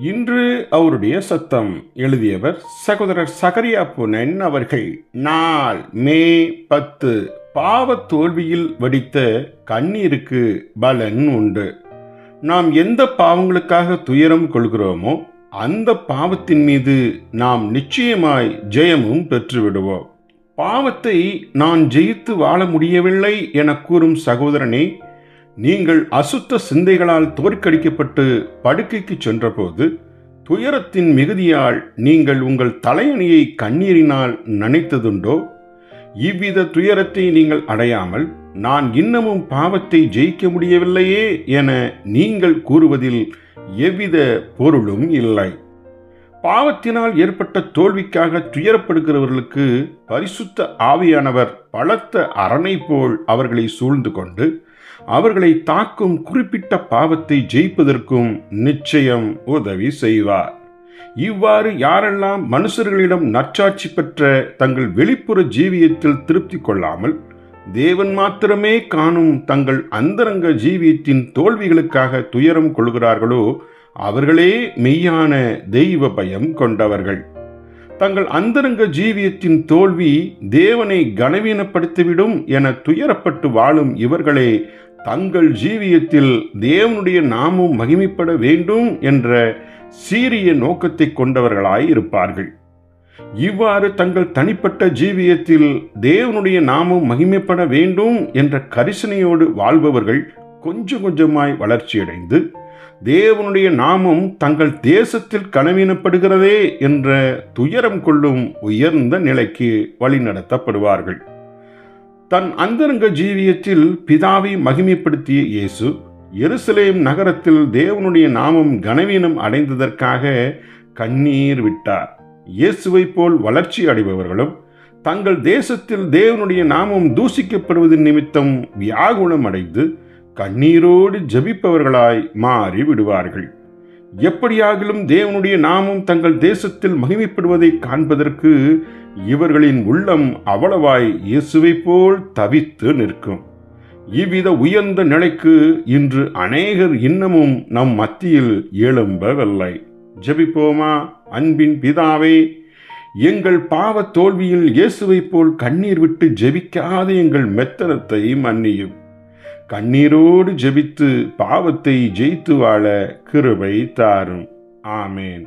இன்று அவருடைய சத்தம் எழுதியவர் சகோதரர் சகரியா புனன் அவர்கள். நாள் மே பத்து. பாவத் தோல்வியில் வடித்த கண்ணீருக்கு பலன் உண்டு. நாம் எந்த பாவங்களுக்காக துயரம் கொள்கிறோமோ அந்த பாவத்தின் மீது நாம் நிச்சயமாய் ஜெயமும் பெற்றுவிடுவோம். பாவத்தை நான் ஜெயித்து வாழ முடியவில்லை என கூறும் சகோதரனே நீங்கள் அசுத்த சிந்தைகளால் தோற்கடிக்கப்பட்டு படுக்கைக்கு சென்றபோது துயரத்தின் மிகுதியால் நீங்கள் உங்கள் தலையணியை கண்ணீரினால் நனைத்ததுண்டோ? இவ்வித துயரத்தை நீங்கள் அடையாமல் நான் இன்னமும் பாவத்தை ஜெயிக்க முடியவில்லையே என நீங்கள் கூறுவதில் எவ்வித பொருளும் இல்லை. பாவத்தினால் ஏற்பட்ட தோல்விக்காக துயரப்படுகிறவர்களுக்கு பரிசுத்த ஆவியானவர் பலத்த அரணை போல் அவர்களை சூழ்ந்து கொண்டு அவர்களை தாக்கும் குறிப்பிட்ட பாவத்தை ஜெயிப்பதற்கும் நிச்சயம் உதவி செய்வார். இவ்வாறு யாரெல்லாம் மனுஷர்களிடம் நற்சாட்சி பெற்ற தங்கள் வெளிப்புற ஜீவியத்தில் திருப்தி கொள்ளாமல் தேவன் மாத்திரமே காணும் தங்கள் அந்தரங்க ஜீவியத்தின் தோல்விகளுக்காக துயரம் கொள்கிறார்களோ அவர்களே மெய்யான தெய்வ பயம் கொண்டவர்கள். தங்கள் அந்தரங்க ஜீவியத்தின் தோல்வி தேவனை கனவீனப்படுத்திவிடும் என துயரப்பட்டு வாழும் இவர்களே தங்கள் ஜீவியத்தில் தேவனுடைய நாமும் மகிமைப்பட வேண்டும் என்ற சீரிய நோக்கத்தை கொண்டவர்களாய் இருப்பார்கள். இவ்வாறு தங்கள் தனிப்பட்ட ஜீவியத்தில் தேவனுடைய நாமும் மகிமைப்பட வேண்டும் என்ற கரிசனையோடு வாழ்பவர்கள் கொஞ்சம் கொஞ்சமாய் வளர்ச்சியடைந்து தேவனுடைய நாமம் தங்கள் தேசத்தில் கனவீனப்படுகிறதே என்ற துயரம் கொள்ளும் உயர்ந்த நிலைக்கு வழிநடத்தப்படுவார்கள். தன் அந்தரங்க ஜீவியத்தில் பிதாவை மகிமைப்படுத்திய இயேசு எருசலேம் நகரத்தில் தேவனுடைய நாமம் கனவீனம் அடைந்ததற்காக கண்ணீர் விட்டார். இயேசுவை போல் வளர்ச்சி அடைபவர்களும் தங்கள் தேசத்தில் தேவனுடைய நாமம் தூசிக்கப்படுவதன் நிமித்தம் வியாகுணம் அடைந்து கண்ணீரோடு ஜபிப்பவர்களாய் மாறி விடுவார்கள் எப்படியாகிலும் தேவனுடைய நாமம் தங்கள் தேசத்தில் மகிமைப்படுவதை காண்பதற்கு இவர்களின் உள்ளம் அவ்வளவாய் இயேசுவை போல் தவித்து நிற்கும். இவ்வித உயர்ந்த நிலைக்கு இன்று அநேகர் இன்னமும் நம் மத்தியில் எழும்பவில்லை. ஜெபிப்போமா? அன்பின் பிதாவே எங்கள் பாவ தோல்வியில் இயேசுவை போல் கண்ணீர் விட்டு ஜெபிக்காத எங்கள் மெத்தனத்தை மன்னியும். கண்ணீரோடு ஜெபித்து பாவத்தை ஜெயித்து வாழ கிருபை தாரும். ஆமேன்.